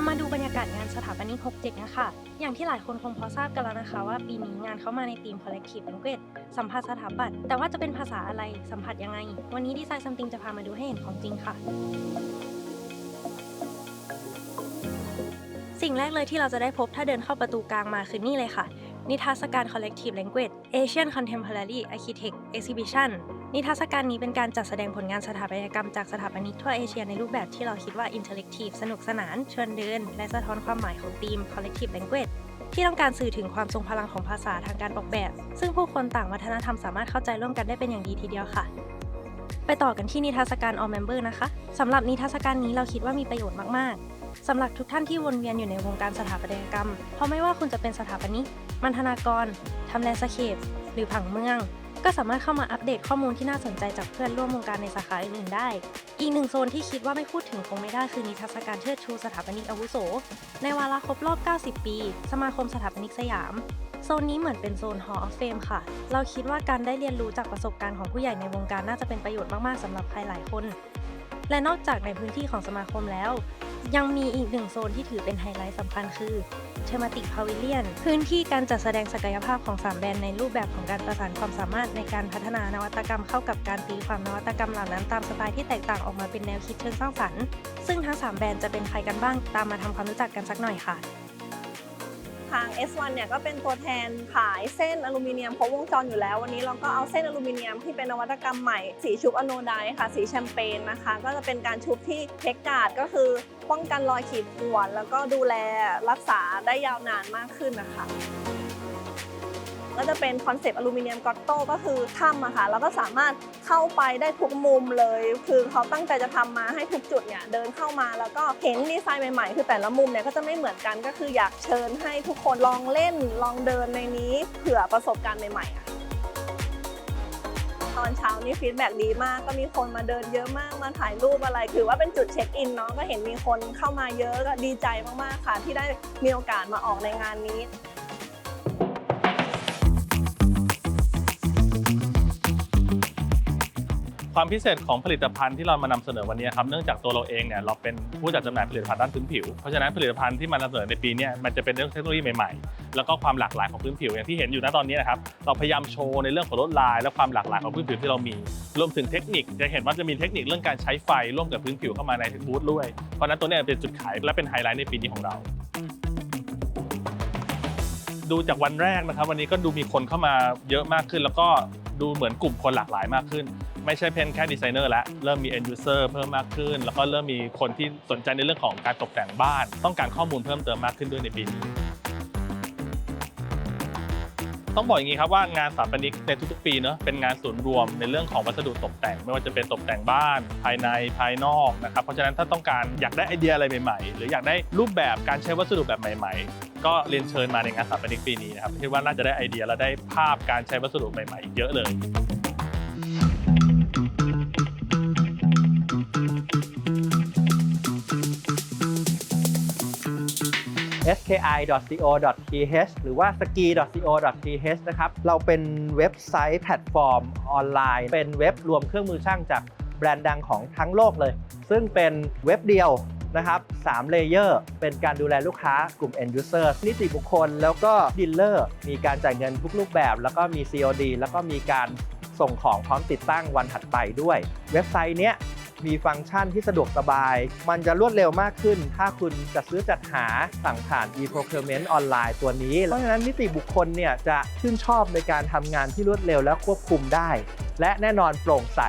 ามาดูบรรยากาศงานสถาปนิก67 นะคะ อย่างที่หลายคนคงพอทราบกันแล้วนะคะ ว่าปีนี้งานเข้ามาในธีม Collective Language สัมผัสสถาปัตย์แต่ว่าจะเป็นภาษาอะไร สัมผัสยังไง วันนี้ดีไซน์ซัมติงจะพามาดูให้เห็นของจริงค่ะ สิ่งแรกเลยที่เราจะได้พบถ้าเดินเข้าประตูกลางมาคือนี่เลยค่ะ นิทรรศการ Collective Language Asian Contemporary Architect Exhibition นิทรรศการนี้เป็นการจัดแสดงผลงานสถาปัตยกรรมจากสถาปนิกทั่วเอเชียในรูปแบบที่เราคิดว่า Interactive สนุกสนานชวนเดิน และสะท้อนความหมายของธีม Collective Language ที่ต้องการสื่อถึงความทรงพลังของภาษาทางการออกแบบ ซึ่งผู้คนต่างวัฒนธรรมสามารถเข้าใจร่วมกันได้เป็นอย่างดีทีเดียวค่ะ ไปต่อกันที่นิทรรศการ All Member นะคะสำหรับนิทรรศการนี้เราคิดว่ามีประโยชน์มากๆ สำหรับทุกท่านที่วนเวียนอยู่ในวงการสถาปัตยกรรม เพราะไม่ว่าคุณจะเป็นสถาปนิกมันธนากรทำแลนด์สเคปหรือผังเมือง ก็สามารถเข้ามาอัปเดตข้อมูลที่น่าสนใจจากเพื่อนร่วมวงการในสาขาอื่นๆได้ อีกหนึ่งโซนที่คิดว่าไม่พูดถึงคงไม่ได้คือนิทรรศการเชิดชูสถาปนิกอาวุโส ในวาระครบรอบ 90 ปี สมาคมสถาปนิกสยามโซนนี้เหมือนเป็นโซน Hall of Fame ค่ะ เราคิดว่าการได้เรียนรู้จากประสบการณ์ของผู้ใหญ่ในวงการน่าจะเป็นประโยชน์มาก ๆสำหรับใครหลายคน และนอกจากในพื้นที่ของสมาคมแล้ว ยังมีอีกหนึ่งโซนที่ถือเป็นไฮไลท์สำคัญคือเทมาติกพาวิเลียนพื้นที่การจัดแสดงศักยภาพของ 3 แบรนด์ในรูปแบบของการประสานความสามารถในการพัฒนานวัตกรรมเข้ากับการตีความนวัตกรรมเหล่านั้นตามสไตล์ที่แตกต่างออกมาเป็นแนวคิดเชิงสร้างสรรค์ ซึ่งทั้ง 3 แบรนด์จะเป็นใครกันบ้างตามมาทำความรู้จักกันสักหน่อยค่ะ ทาง S1 เนี่ยก็เป็นตัวแทนขายเส้นอลูมิเนียมครบวงจรอยู่แล้ว วันนี้เราก็เอาเส้นอลูมิเนียมที่เป็นนวัตกรรมใหม่ สีชุบอโนไดค่ะ สีแชมเปญนะคะ ก็จะเป็นการชุบที่เทคการ์ดก็คือป้องกันรอยขีดข่วนแล้วก็ดูแลรักษาได้ยาวนานมากขึ้นนะคะ ก็จะเป็นคอนเซปต์อลูมิเนียมกอตโต้ก็คือถ้ำอะค่ะแล้วก็สามารถเข้าไปได้ทุกมุมเลย คือเขาตั้งใจจะทำมาให้ทุกจุดเนี่ยเดินเข้ามาแล้วก็เห็นดีไซน์ใหม่ๆ คือแต่ละมุมเนี่ยก็จะไม่เหมือนกันก็คืออยากเชิญให้ทุกคนลองเล่นลองเดินในนี้เผื่อประสบการณ์ใหม่ๆอะตอนเช้านี่ฟีดแบ็ดีมากก็มีคนมาเดินเยอะมากมาถ่ายรูปอะไร ถือว่าเป็นจุดเช็คอินเนาะก็เห็นมีคนเข้ามาเยอะก็ดีใจมากๆค่ะ ที่ได้มีโอกาสมาออกในงานนี้ ความพิเศษของผลิตภัณฑ์ที่เรามานำเสนอวันนี้ครับเนื่องจากตัวเราเองเนี่ยเราเป็นผู้จัดจำหน่ายผลิตภัณฑ์ด้านพื้นผิว เพราะฉะนั้นผลิตภัณฑ์ที่มานำเสนอในปีนี้มันจะเป็นเรื่องเทคโนโลยีใหม่ๆ แล้วก็ความหลากหลายของพื้นผิวอย่างที่เห็นอยู่ณตอนนี้นะครับเราพยายามโชว์ในเรื่องของลวดลาย และความหลากหลายของพื้นผิวที่เรามี รวมถึงเทคนิคจะเห็นว่าจะมีเทคนิคเรื่องการใช้ไฟร่วมกับพื้นผิวเข้ามาในบูธด้วยเพราะนั้นตัวนี้เป็นจุดขายและเป็นไฮไลท์ในปีนี้ของเรา ดูจากวันแรกนะครับ วันนี้ก็ดูมีคนเข้ามาเยอะมากขึ้น แล้วก็ดูเหมือนกลุ่มคนหลากหลายมากขึ้น ไม่ใช่เพียงแค่ดีไซเนอร์แล้วเริ่มมี end user เพิ่มมากขึ้น แล้วก็เริ่มมีคนที่สนใจในเรื่องของการตกแต่งบ้าน ต้องการข้อมูลเพิ่มเติมมากขึ้นด้วยในปีนี้ต้องบอกอย่างนี้ครับว่างานสถาปนิกในทุกๆ ปีเนอะเป็นงานศูนย์รวมในเรื่องของวัสดุตกแต่ง ไม่ว่าจะเป็นตกแต่งบ้าน ภายในภายนอกนะครับเพราะฉะนั้นถ้าต้องการอยากได้ไอเดียอะไรใหม่ๆ หรืออยากได้รูปแบบการใช้วัสดุแบบใหม่ ๆ ก็เรียนเชิญมาในงานสถาปนิกปีนี้นะครับคิดว่าน่าจะได้ไอเดียและได้ภาพการใช้วัสดุใหม่ๆอีกเยอะเลย ski.co.th หรือว่า ski.co.th นะครับ เราเป็นเว็บไซต์แพลตฟอร์มออนไลน์ เป็นเว็บรวมเครื่องมือช่างจากแบรนด์ดังของทั้งโลกเลย ซึ่งเป็นเว็บเดียว นะครับ3เลเยอร์เป็นการดูแลลูกค้ากลุ่ม end user นิติบุคคล แล้วก็ดีลเลอร์มีการจ่ายเงินทุกรูปแบบ แล้วก็มี COD แล้วก็มีการส่งของพร้อมติดตั้งวันถัดไปด้วย เว็บไซต์เนี้ยมีฟังก์ชันที่สะดวกสบาย มันจะรวดเร็วมากขึ้น ถ้าคุณจะซื้อจัดหาสั่งผ่าน e-procurement ออนไลน์ตัวนี้ เพราะฉะนั้นนิติบุคคลเนี่ยจะชื่นชอบในการทำงานที่รวดเร็วและควบคุมได้ และแน่นอนโปร่งใส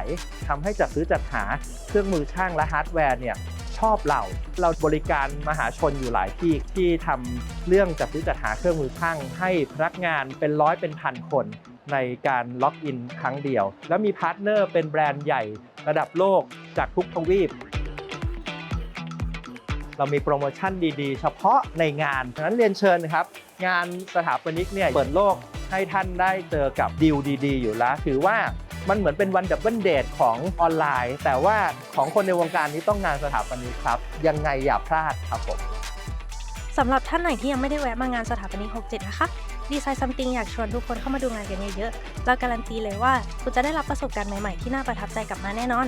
ทำให้จัดซื้อจัดหาเครื่องมือช่างและฮาร์ดแวร์เนี่ย ชอบเรา เราบริการมหาชนอยู่หลายที่ที่ทำเรื่องจัดซื้อจัดหาเครื่องมือช่าง ให้พนักงานเป็นร้อยเป็นพันคนในการล็อกอินครั้งเดียว แล้วมีพาร์ทเนอร์เป็นแบรนด์ใหญ่ระดับโลกจากทุกทวีป เรามีโปรโมชั่นดีๆ เฉพาะในงาน ฉะนั้นเรียนเชิญนะครับ งานสถาปนิกเนี่ยเปิดโลก ให้ท่านได้เจอกับดีลดีๆ อยู่แล้ว ถือว่ามันเหมือนเป็นวันดับเบิลเดทของออนไลน์ แต่ว่าของคนในวงการนี้ต้องงานสถาปนิกครับ ยังไงอย่าพลาดครับผมสำหรับท่านไหนที่ยังไม่ได้แวะมางานสถาปนิก 67 นะคะ ดีไซน์ซัมติงอยากชวนทุกคนเข้ามาดูงานกันเยอะๆเราการันตีเลยว่า คุณจะได้รับประสบการณ์ใหม่ๆ ที่น่าประทับใจกลับมาแน่นอน